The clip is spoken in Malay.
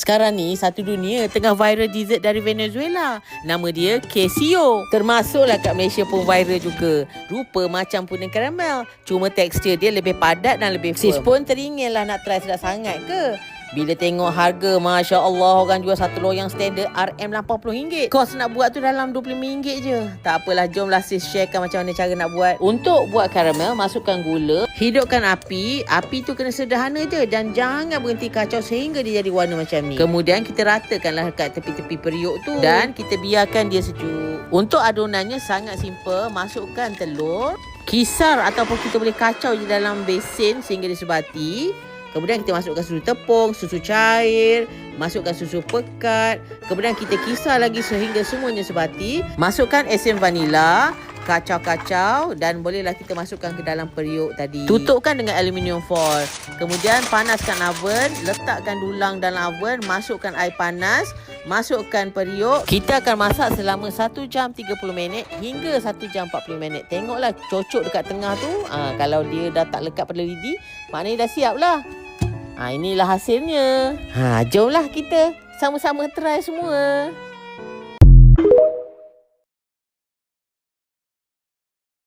Sekarang ni satu dunia tengah viral dessert dari Venezuela. Nama dia quesillo. Termasuklah kat Malaysia pun viral juga. Rupa macam puding karamel. Cuma tekstur dia lebih padat dan lebih firm. Sis pun teringin lah nak try sedap sangat ke? Bila tengok harga, Masya Allah orang jual satu loyang standard RM80. Kos nak buat tu dalam RM25 je. Tak apalah, jomlah sis sharekan macam mana cara nak buat. Untuk buat karamel, masukkan gula. Hidupkan api. Api tu kena sederhana je. Dan jangan berhenti kacau sehingga dia jadi warna macam ni. Kemudian kita ratakanlah dekat tepi-tepi periuk tu. Dan kita biarkan dia sejuk. Untuk adonannya sangat simple. Masukkan telur. Kisar ataupun kita boleh kacau je dalam besin sehingga dia sebati. Kemudian kita masukkan susu tepung, susu cair, masukkan susu pekat. Kemudian kita kisar lagi sehingga semuanya sebati. Masukkan esen vanila, kacau-kacau dan bolehlah kita masukkan ke dalam periuk tadi. Tutupkan dengan aluminium foil. Kemudian panaskan oven, letakkan dulang dalam oven, masukkan air panas, masukkan periuk. Kita akan masak selama 1 jam 30 minit hingga 1 jam 40 minit. Tengoklah cocok dekat tengah tu. Ha, kalau dia dah tak lekat pada lidi, maknanya dah siap lah. Ha, inilah hasilnya. Ha, jomlah kita sama-sama try semua.